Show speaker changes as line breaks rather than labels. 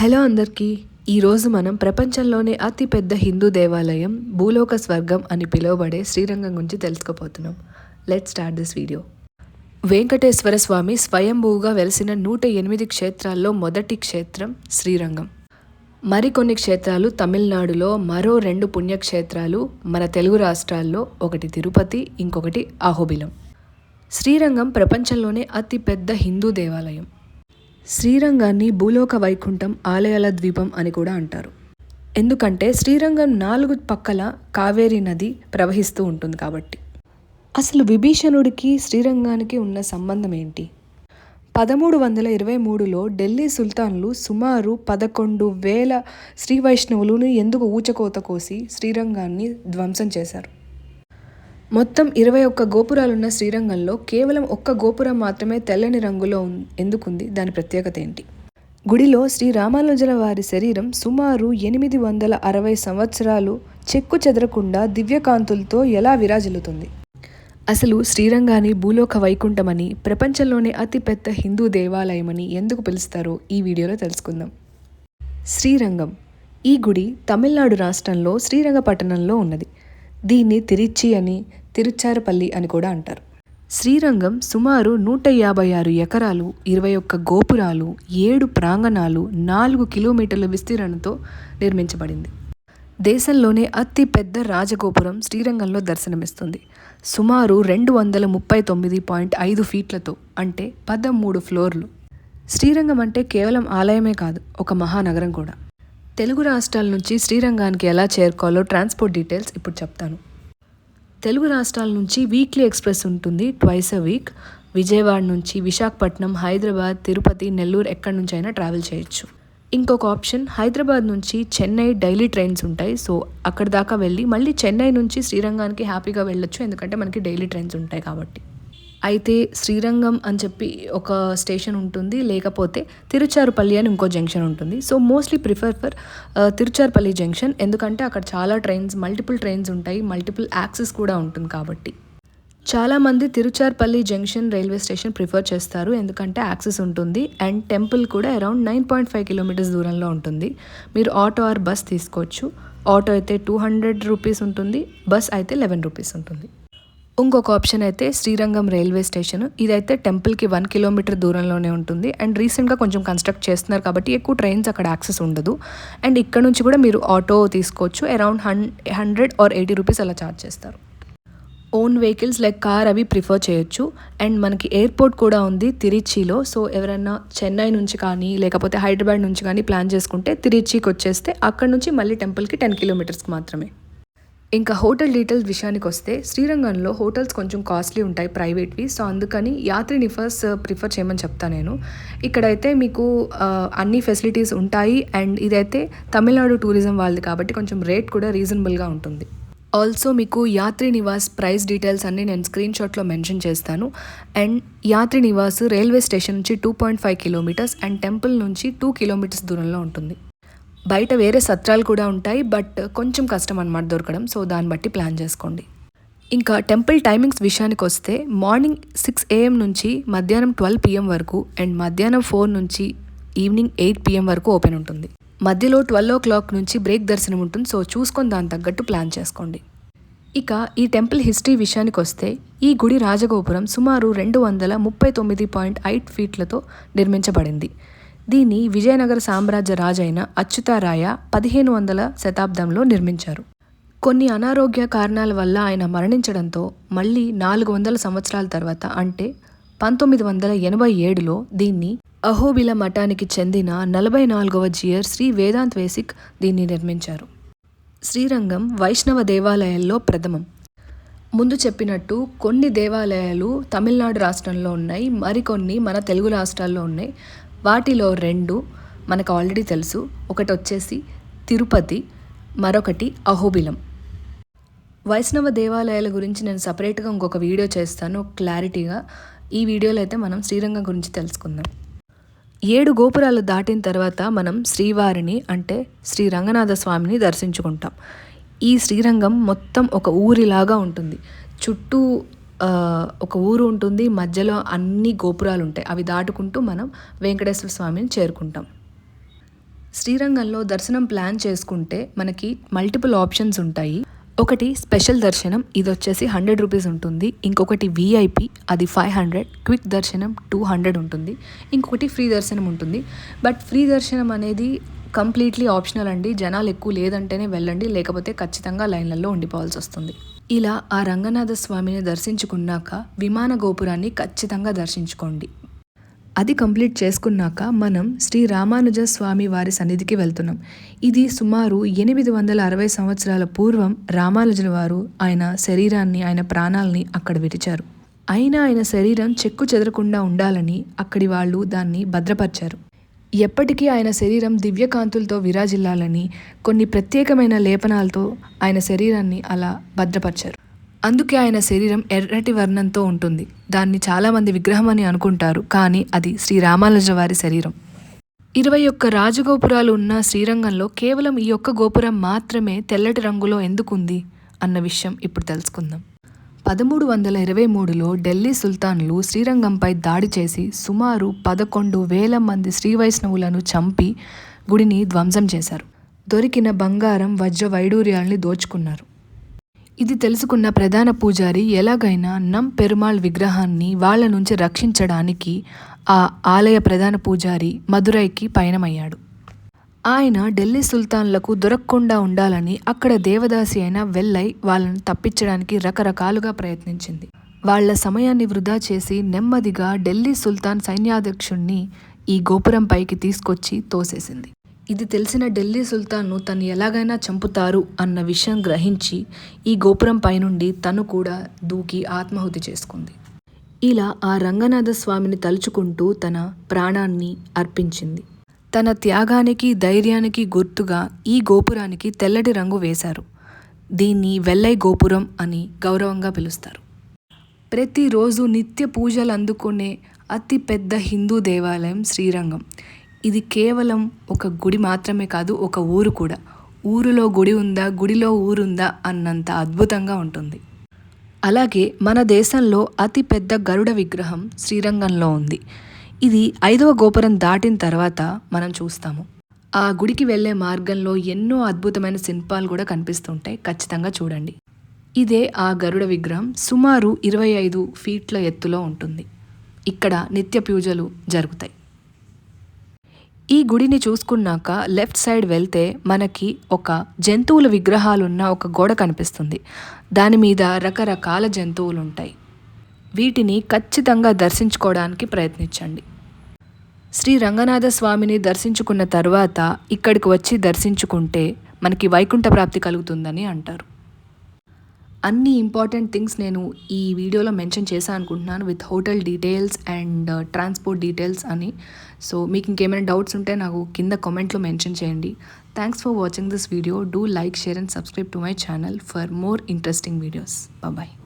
Hello అందరికీ. ఈరోజు మనం ప్రపంచంలోనే అతిపెద్ద హిందూ దేవాలయం భూలోక స్వర్గం అని పిలువబడే శ్రీరంగం గురించి తెలుసుకోపోతున్నాం let start this video Venkateswara Swamy స్వయంభూగా వెలిసిన నూట ఎనిమిది క్షేత్రాల్లో మొదటి క్షేత్రం శ్రీరంగం. మరికొన్ని క్షేత్రాలు తమిళనాడులో మరో రెండు పుణ్యక్షేత్రాలు మన తెలుగు రాష్ట్రాల్లో ఒకటి తిరుపతి ఇంకొకటి అహోబిలం శ్రీరంగం ప్రపంచంలోనే అతిపెద్ద హిందూ దేవాలయం. శ్రీరంగాన్ని భూలోక వైకుంఠం ఆలయాల ద్వీపం అని కూడా అంటారు. ఎందుకంటే శ్రీరంగం నాలుగు పక్కల కావేరీ నది ప్రవహిస్తూ ఉంటుంది కాబట్టి. అసలు విభీషణుడికి శ్రీరంగానికి ఉన్న సంబంధం ఏంటి? పదమూడు వందల ఇరవై మూడులో ఢిల్లీ సుల్తాన్లు సుమారు పదకొండు వేల శ్రీ వైష్ణవులను ఎందుకు ఊచకోత కోసి శ్రీరంగాన్ని ధ్వంసం చేశారు? మొత్తం ఇరవై ఒక్క గోపురాలున్న శ్రీరంగంలో కేవలం ఒక్క గోపురం మాత్రమే తెల్లని రంగులో ఉం- ఎందుకుంది? దాని ప్రత్యేకత ఏంటి? గుడిలో శ్రీ రామానుజుల వారి శరీరం సుమారు ఎనిమిది వందల అరవై సంవత్సరాలు చెక్కు చెదరకుండా దివ్యకాంతులతో ఎలా విరాజిల్లుతుంది? అసలు శ్రీరంగాన్ని భూలోక వైకుంఠమని ప్రపంచంలోనే అతిపెద్ద హిందూ దేవాలయమని ఎందుకు పిలుస్తారో ఈ వీడియోలో తెలుసుకుందాం. శ్రీరంగం. ఈ గుడి తమిళనాడు రాష్ట్రంలో శ్రీరంగపట్టణంలో ఉన్నది. దీన్ని తిరిచి అని తిరుచారపల్లి అని కూడా అంటారు. శ్రీరంగం సుమారు నూట యాభై ఆరు ఎకరాలు ఇరవై ఒక్క గోపురాలు ఏడు ప్రాంగణాలు నాలుగు కిలోమీటర్ల విస్తీర్ణంతో నిర్మించబడింది. దేశంలోనే అతి పెద్ద రాజగోపురం శ్రీరంగంలో దర్శనమిస్తుంది. సుమారు రెండు వందల ముప్పై తొమ్మిది పాయింట్ ఐదు ఫీట్లతో అంటే పదమూడు ఫ్లోర్లు. శ్రీరంగం అంటే కేవలం ఆలయమే కాదు ఒక మహానగరం కూడా. తెలుగు రాష్ట్రాల నుంచి శ్రీరంగానికి ఎలా చేరుకోవాలో ట్రాన్స్పోర్ట్ డీటెయిల్స్ ఇప్పుడు చెప్తాను. తెలుగు రాష్ట్రాల నుంచి వీక్లీ ఎక్స్ప్రెస్ ఉంటుంది ట్వైస్ అ వీక్. విజయవాడ నుంచి విశాఖపట్నం హైదరాబాద్ తిరుపతి నెల్లూరు ఎక్కడి నుంచి అయినా ట్రావెల్ చేయొచ్చు. ఇంకొక ఆప్షన్ హైదరాబాద్ నుంచి చెన్నై డైలీ ట్రైన్స్ ఉంటాయి. సో అక్కడ దాకా వెళ్ళి మళ్ళీ చెన్నై నుంచి శ్రీరంగానికి హ్యాపీగా వెళ్ళొచ్చు. ఎందుకంటే మనకి డైలీ ట్రైన్స్ ఉంటాయి కాబట్టి. అయితే శ్రీరంగం అని చెప్పి ఒక స్టేషన్ ఉంటుంది లేకపోతే తిరుచారుపల్లి అని ఇంకో జంక్షన్ ఉంటుంది. So mostly prefer for Tiruchirappalli junction. ఎందుకంటే అక్కడ చాలా ట్రైన్స్ మల్టిపుల్ ట్రైన్స్ ఉంటాయి మల్టిపుల్ యాక్సెస్ కూడా ఉంటుంది కాబట్టి. చాలామంది Tiruchirappalli junction railway station prefer చేస్తారు ఎందుకంటే యాక్సెస్ ఉంటుంది. అండ్ టెంపుల్ కూడా around nine point five kilometres దూరంలో ఉంటుంది. మీరు ఆటో ఆర్ బస్ తీసుకోవచ్చు. ఆటో అయితే టూ హండ్రెడ్ రూపీస్ ఉంటుంది బస్ అయితే లెవెన్ రూపీస్ ఉంటుంది. ఇంకొక ఆప్షన్ అయితే శ్రీరంగం రైల్వే స్టేషన్ ఇదైతే టెంపుల్కి వన్ కిలోమీటర్ దూరంలోనే ఉంటుంది. అండ్ రీసెంట్గా కొంచెం కన్స్ట్రక్ట్ చేస్తున్నారు కాబట్టి ఎక్కువ ట్రైన్స్ అక్కడ యాక్సెస్ ఉండదు. అండ్ ఇక్కడ నుంచి కూడా మీరు ఆటో తీసుకోవచ్చు. Around hun hundred or eighty rupees అలా ఛార్జ్ చేస్తారు. ఓన్ వెహికల్స్ లైక్ కార్ అవి ప్రిఫర్ చేయొచ్చు. అండ్ మనకి ఎయిర్పోర్ట్ కూడా ఉంది తిరిచిలో. సో ఎవరైనా చెన్నై నుంచి కానీ లేకపోతే హైదరాబాద్ నుంచి కానీ ప్లాన్ చేసుకుంటే తిరిచికి వచ్చేస్తే అక్కడ నుంచి మళ్ళీ టెంపుల్కి టెన్ కిలోమీటర్స్కి మాత్రమే. ఇంకా హోటల్ డీటెయిల్స్ విషయానికి వస్తే శ్రీరంగంలో హోటల్స్ కొంచెం కాస్ట్లీ ఉంటాయి ప్రైవేట్వి. సో అందుకని యాత్రి నిఫర్స్ ప్రిఫర్ చేయమని చెప్తాను నేను. ఇక్కడైతే మీకు అన్ని ఫెసిలిటీస్ ఉంటాయి అండ్ ఇదైతే తమిళనాడు టూరిజం వాళ్ళది కాబట్టి కొంచెం రేట్ కూడా రీజనబుల్గా ఉంటుంది. ఆల్సో మీకు యాత్రి నివాస్ ప్రైస్ డీటెయిల్స్ అన్ని నేను స్క్రీన్ షాట్లో మెన్షన్ చేస్తాను. And Yatri Nivas railway station నుంచి two point five kilometres and temple నుంచి టూ కిలోమీటర్స్ దూరంలో ఉంటుంది. బయట వేరే సత్రాలు కూడా ఉంటాయి బట్ కొంచెం కష్టం అనమాట దొరకడం. సో దాన్ని బట్టి ప్లాన్ చేసుకోండి. ఇంకా టెంపుల్ టైమింగ్స్ విషయానికి వస్తే మార్నింగ్ సిక్స్ ఏఎం నుంచి మధ్యాహ్నం ట్వెల్వ్ పిఎం వరకు అండ్ మధ్యాహ్నం ఫోర్ నుంచి ఈవినింగ్ ఎయిట్ పిఎం వరకు ఓపెన్ ఉంటుంది. మధ్యలో ట్వెల్వ్ ఓ క్లాక్ నుంచి బ్రేక్ దర్శనం ఉంటుంది. సో చూసుకొని దాని తగ్గట్టు ప్లాన్ చేసుకోండి. ఇక ఈ టెంపుల్ హిస్టరీ విషయానికి వస్తే ఈ గుడి రాజగోపురం సుమారు రెండు వందల ముప్పై తొమ్మిది పాయింట్ ఐట్ ఫీట్లతో నిర్మించబడింది. దీన్ని విజయనగర సామ్రాజ్య రాజైన అచ్యుతారాయ పదిహేను వందల శతాబ్దంలో నిర్మించారు. కొన్ని అనారోగ్య కారణాల వల్ల ఆయన మరణించడంతో మళ్ళీ నాలుగు వందల సంవత్సరాల తర్వాత అంటే పంతొమ్మిది వందల ఎనభై ఏడులో దీన్ని అహోబిల మఠానికి చెందిన నలభై నాలుగవ జియర్ శ్రీ వేదాంత్ వేసిక్ దీన్ని నిర్మించారు. శ్రీరంగం వైష్ణవ దేవాలయాల్లో ప్రథమం. ముందు చెప్పినట్టు కొన్ని దేవాలయాలు తమిళనాడు రాష్ట్రంలో ఉన్నాయి మరికొన్ని మన తెలుగు రాష్ట్రాల్లో ఉన్నాయి. వాటిలో రెండు మనకు ఆల్రెడీ తెలుసు. ఒకటి వచ్చేసి తిరుపతి మరొకటి అహోబిలం. వైష్ణవ దేవాలయాల గురించి నేను సపరేట్గా ఇంకొక వీడియో చేస్తాను. క్లారిటీగా ఈ వీడియోలో అయితే మనం శ్రీరంగం గురించి తెలుసుకుందాం. ఏడు గోపురాలు దాటిన తర్వాత మనం శ్రీవారిని అంటే శ్రీ రంగనాథ స్వామిని దర్శించుకుంటాం. ఈ శ్రీరంగం మొత్తం ఒక ఊరిలాగా ఉంటుంది. చుట్టూ ఒక ఊరు ఉంటుంది మధ్యలో అన్ని గోపురాలు ఉంటాయి అవి దాటుకుంటూ మనం వెంకటేశ్వర స్వామిని చేరుకుంటాం. శ్రీరంగంలో దర్శనం ప్లాన్ చేసుకుంటే మనకి మల్టిపుల్ ఆప్షన్స్ ఉంటాయి. ఒకటి స్పెషల్ దర్శనం ఇది వచ్చేసి హండ్రెడ్ రూపీస్ ఉంటుంది. ఇంకొకటి విఐపి అది ఫైవ్ హండ్రెడ్. క్విక్ దర్శనం టూ హండ్రెడ్ ఉంటుంది. ఇంకొకటి ఫ్రీ దర్శనం ఉంటుంది. బట్ ఫ్రీ దర్శనం అనేది కంప్లీట్లీ ఆప్షనల్ అండి. జనాలు ఎక్కువ లేదంటేనే వెళ్ళండి. లేకపోతే ఖచ్చితంగా లైన్లలో ఉండిపోవాల్సి వస్తుంది. ఇలా ఆ రంగనాథ స్వామిని దర్శించుకున్నాక విమాన గోపురాన్ని ఖచ్చితంగా దర్శించుకోండి. అది కంప్లీట్ చేసుకున్నాక మనం శ్రీ రామానుజ స్వామి వారి సన్నిధికి వెళ్తున్నాం. ఇది సుమారు ఎనిమిది వందల అరవై సంవత్సరాల పూర్వం రామానుజుల వారు ఆయన శరీరాన్ని ఆయన ప్రాణాలని అక్కడ విడిచారు. అయినా ఆయన శరీరం చెక్కు చెదరకుండా ఉండాలని అక్కడి వాళ్ళు దాన్ని భద్రపరిచారు. ఎప్పటికీ ఆయన శరీరం దివ్యకాంతులతో విరాజిల్లాలని కొన్ని ప్రత్యేకమైన లేపనాలతో ఆయన శరీరాన్ని అలా భద్రపరిచారు. అందుకే ఆయన శరీరం ఎర్రటి వర్ణంతో ఉంటుంది. దాన్ని చాలామంది విగ్రహం అని అనుకుంటారు కానీ అది శ్రీ రామానుజ వారి శరీరం. ఇరవై ఒక్క రాజగోపురాలు ఉన్న శ్రీరంగంలో కేవలం ఈ ఒక్క గోపురం మాత్రమే తెల్లటి రంగులో ఎందుకుంది అన్న విషయం ఇప్పుడు తెలుసుకుందాం. పదమూడు వందల ఇరవై మూడులో ఢిల్లీ సుల్తాన్లు శ్రీరంగంపై దాడి చేసి సుమారు పదకొండు వేల మంది శ్రీ వైష్ణవులను చంపి గుడిని ధ్వంసం చేశారు. దొరికిన బంగారం వజ్ర వైడూర్యాల్ని దోచుకున్నారు. ఇది తెలుసుకున్న ప్రధాన పూజారి ఎలాగైనా నం పెరుమాళ్ విగ్రహాన్ని వాళ్ళ నుంచి రక్షించడానికి ఆ ఆలయ ప్రధాన పూజారి మదురైకి పయనమయ్యాడు. ఆయన ఢిల్లీ సుల్తాన్లకు దొరకకుండా ఉండాలని అక్కడ దేవదాసి అయిన వెల్లై వాళ్ళను తప్పించడానికి రకరకాలుగా ప్రయత్నించింది. వాళ్ళ సమయాన్ని వృధా చేసి నెమ్మదిగా ఢిల్లీ సుల్తాన్ సైన్యాధ్యక్షుణ్ణి ఈ గోపురం పైకి తీసుకొచ్చి తోసేసింది. ఇది తెలిసిన ఢిల్లీ సుల్తాన్ను తను ఎలాగైనా చంపుతారు అన్న విషయం గ్రహించి ఈ గోపురం పైనుండి తను కూడా దూకి ఆత్మాహుతి చేసుకుంది. ఇలా ఆ రంగనాథ స్వామిని తలుచుకుంటూ తన ప్రాణాన్ని అర్పించింది. తన త్యాగానికి ధైర్యానికి గుర్తుగా ఈ గోపురానికి తెల్లటి రంగు వేశారు. దీన్ని వెల్లై గోపురం అని గౌరవంగా పిలుస్తారు. ప్రతిరోజు నిత్య పూజలు అందుకునే అతి పెద్ద హిందూ దేవాలయం శ్రీరంగం. ఇది కేవలం ఒక గుడి మాత్రమే కాదు ఒక ఊరు కూడా. ఊరిలో గుడి ఉందా గుడిలో ఊరుందా అన్నంత అద్భుతంగా ఉంటుంది. అలాగే మన దేశంలో అతి పెద్ద గరుడ విగ్రహం శ్రీరంగంలో ఉంది. ఇది ఐదవ గోపురం దాటిన తర్వాత మనం చూస్తాము. ఆ గుడికి వెళ్ళే మార్గంలో ఎన్నో అద్భుతమైన శిల్పాలు కూడా కనిపిస్తుంటాయి. ఖచ్చితంగా చూడండి. ఇదే ఆ గరుడ విగ్రహం సుమారు ఇరవై ఐదు ఫీట్ల ఎత్తులో ఉంటుంది. ఇక్కడ నిత్య పూజలు జరుగుతాయి. ఈ గుడిని చూసుకున్నాక లెఫ్ట్ సైడ్ వెళ్తే మనకి ఒక జంతువుల విగ్రహాలున్న ఒక గోడ కనిపిస్తుంది. దాని మీద రకరకాల జంతువులు ఉంటాయి వీటిని ఖచ్చితంగా దర్శించుకోవడానికి ప్రయత్నించండి. శ్రీ రంగనాథ స్వామిని దర్శించుకున్న తర్వాత ఇక్కడికి వచ్చి దర్శించుకుంటే మనకి వైకుంఠ ప్రాప్తి కలుగుతుందని అంటారు. అన్ని ఇంపార్టెంట్ థింగ్స్ నేను ఈ వీడియోలో మెన్షన్ చేశాను అనుకుంటున్నాను with hotel details and transport details అని. సో మీకు ఇంకేమైనా డౌట్స్ ఉంటే నాకు కింద కామెంట్లో మెన్షన్ చేయండి. Thanks for watching this video. Do like share and subscribe to my channel for more interesting videos. Bye.